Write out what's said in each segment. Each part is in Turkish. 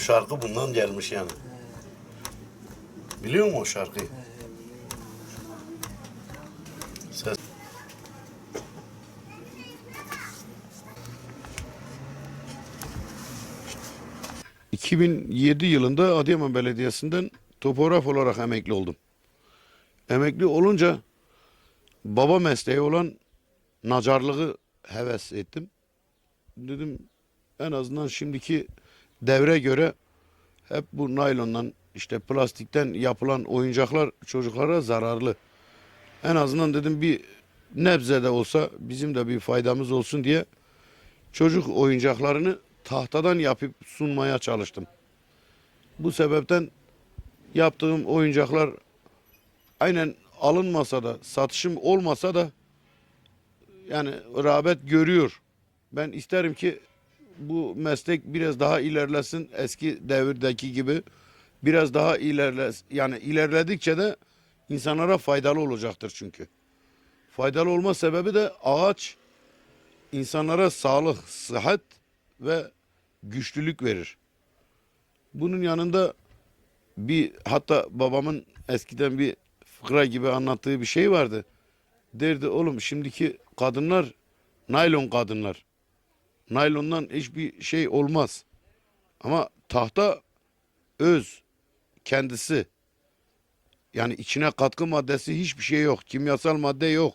şarkı bundan gelmiş yani. Biliyor musun o şarkıyı? Ses. ...2007 yılında Adıyaman Belediyesi'nden topograf olarak emekli oldum. Emekli olunca baba mesleği olan nacarlığı heves ettim. Dedim en azından şimdiki devre göre hep bu naylondan işte plastikten yapılan oyuncaklar çocuklara zararlı. En azından dedim bir nebze de olsa bizim de bir faydamız olsun diye çocuk oyuncaklarını tahtadan yapıp sunmaya çalıştım. Bu sebepten yaptığım oyuncaklar aynen alınmasa da satışım olmasa da yani rağbet görüyor. Ben isterim ki bu meslek biraz daha ilerlesin eski devirdeki gibi biraz daha ilerles yani ilerledikçe de insanlara faydalı olacaktır çünkü. Faydalı olma sebebi de ağaç insanlara sağlık, sıhhat ve güçlülük verir. Bunun yanında bir hatta babamın eskiden bir fıkra gibi anlattığı bir şey vardı. Derdi oğlum şimdiki kadınlar naylon kadınlar. Naylondan hiçbir şey olmaz. Ama tahta öz kendisi. Yani içine katkı maddesi hiçbir şey yok. Kimyasal madde yok.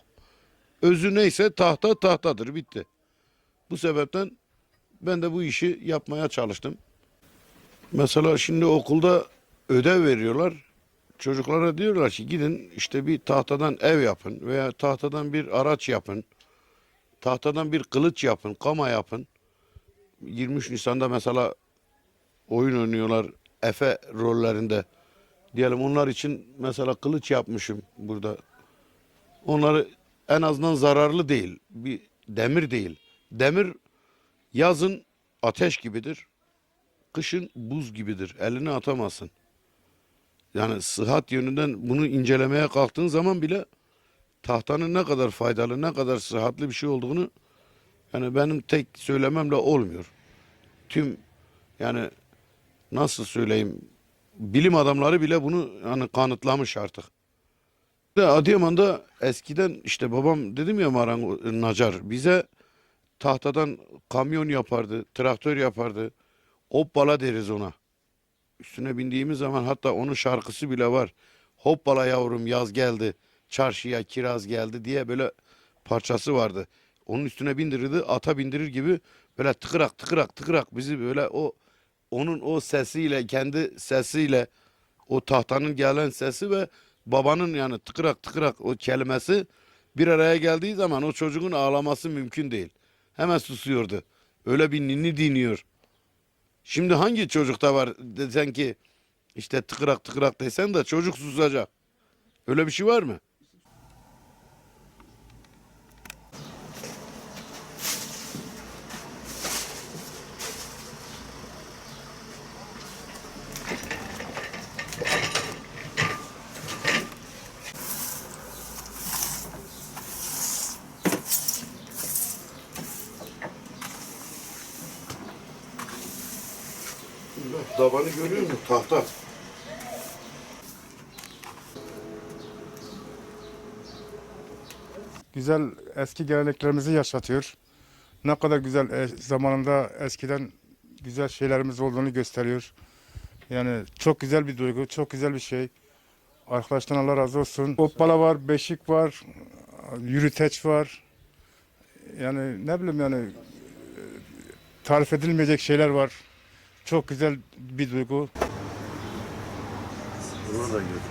Özü neyse tahta tahtadır bitti. Bu sebepten ben de bu işi yapmaya çalıştım. Mesela şimdi okulda ödev veriyorlar. Çocuklara diyorlar ki gidin işte bir tahtadan ev yapın veya tahtadan bir araç yapın. Tahtadan bir kılıç yapın, kama yapın. 23 Nisan'da mesela oyun oynuyorlar Efe rollerinde. Diyelim onlar için mesela kılıç yapmışım burada. Onları en azından zararlı değil. Bir demir değil. Demir yazın ateş gibidir. Kışın buz gibidir. Eline atamazsın. Yani sıhhat yönünden bunu incelemeye kalktığın zaman bile tahtanın ne kadar faydalı, ne kadar sıhhatli bir şey olduğunu yani benim tek söylememle olmuyor. Tüm yani nasıl söyleyeyim bilim adamları bile bunu yani kanıtlamış artık. De Adıyaman'da eskiden işte babam dedim ya marangoz Nacar bize tahtadan kamyon yapardı, traktör yapardı. Hoppala deriz ona. Üstüne bindiğimiz zaman hatta onun şarkısı bile var. Hoppala yavrum yaz geldi, çarşıya kiraz geldi diye böyle parçası vardı. Onun üstüne bindirirdi, ata bindirir gibi böyle tıkırak tıkırak tıkırak bizi böyle o onun o sesiyle, kendi sesiyle o tahtanın gelen sesi ve babanın yani tıkırak tıkırak o kelimesi bir araya geldiği zaman o çocuğun ağlaması mümkün değil. Hemen susuyordu. Öyle bir ninni dinliyor. Şimdi hangi çocukta var desen ki işte tıkırak tıkırak desen de çocuk susacak. Öyle bir şey var mı? Tabanı görüyor musun? Tahta. güzel eski geleneklerimizi yaşatıyor. Ne kadar güzel e, zamanında eskiden güzel şeylerimiz olduğunu gösteriyor. Yani çok güzel bir duygu, çok güzel bir şey. Arkadaştan Allah razı olsun. Hoppala var, beşik var, yürüteç var. Yani ne bileyim yani e, tarif edilmeyecek şeyler var. Çok güzel bir duygu. Bunu da gör.